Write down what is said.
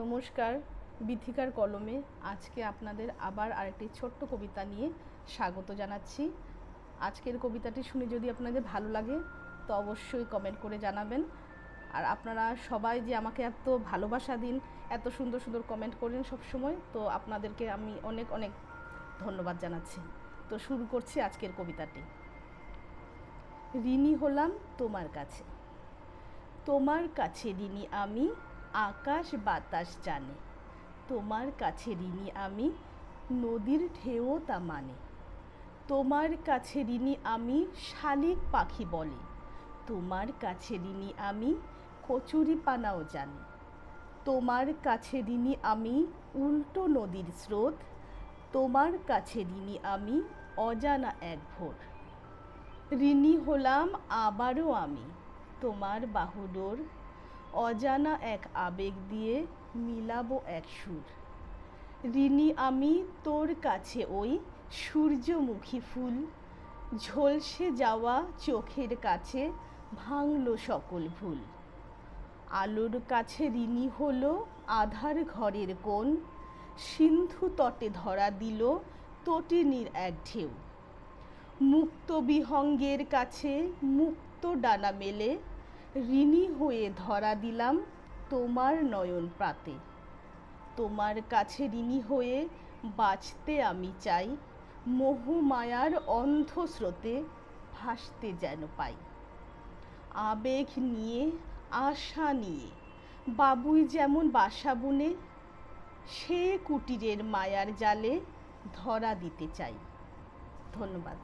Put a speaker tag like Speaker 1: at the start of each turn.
Speaker 1: নমস্কার বিথিকার কলমে আজকে আপনাদের আবার আরেকটি ছোট্ট কবিতা নিয়ে স্বাগত জানাচ্ছি। আজকের কবিতাটি শুনে যদি আপনাদের ভালো লাগে, তো অবশ্যই কমেন্ট করে জানাবেন। আর আপনারা সবাই যে আমাকে এত ভালোবাসা দিন, এত সুন্দর সুন্দর কমেন্ট করেন সব সময় তো আপনাদেরকে আমি অনেক অনেক ধন্যবাদ জানাচ্ছি। তো শুরু করছি আজকের কবিতাটি। ঋণী হলাম তোমার কাছে। তোমার কাছে ঋণী আমি আকাশ বাতাস জানে। তোমার কাছে ঋণী আমি, নদীর ঢেউ তা মানে। তোমার কাছে ঋণী আমি, শালিক পাখি বলে। তোমার কাছে ঋণী আমি, কচুরি পানাও জানি। তোমার কাছে ঋণী আমি, উল্টো নদীর স্রোত। তোমার কাছে ঋণী আমি, অজানা এক ভোর। ঋণী হলাম আবারও আমি। তোমার বাহুডোর অজানা এক আবেগ দিয়ে মিলাবো এক সুর। ঋণী আমি তোর কাছে ওই সূর্যমুখী ফুল, ঝলসে যাওয়া চোখের কাছে ভাঙলো সকল ভুল। আলোর কাছে ঋণী হলো আধার ঘরের কোণ, সিন্ধু তটে ধরা দিল তটিনীর এক ঢেউ। মুক্ত বিহঙ্গের কাছে মুক্ত ডানা মেলে ঋণী হয়ে ধরা দিলাম তোমার নয়ন প্রাতে। তোমার কাছে ঋণী হয়ে বাঁচতে আমি চাই, মোহমায়ার অন্ধ স্রোতে ভাসতে যেন পাই। আবেগ নিয়ে, আশা নিয়ে, বাবুই যেমন বাসা বুনে, সে কুটিরের মায়ার জালে ধরা দিতে চাই। ধন্যবাদ।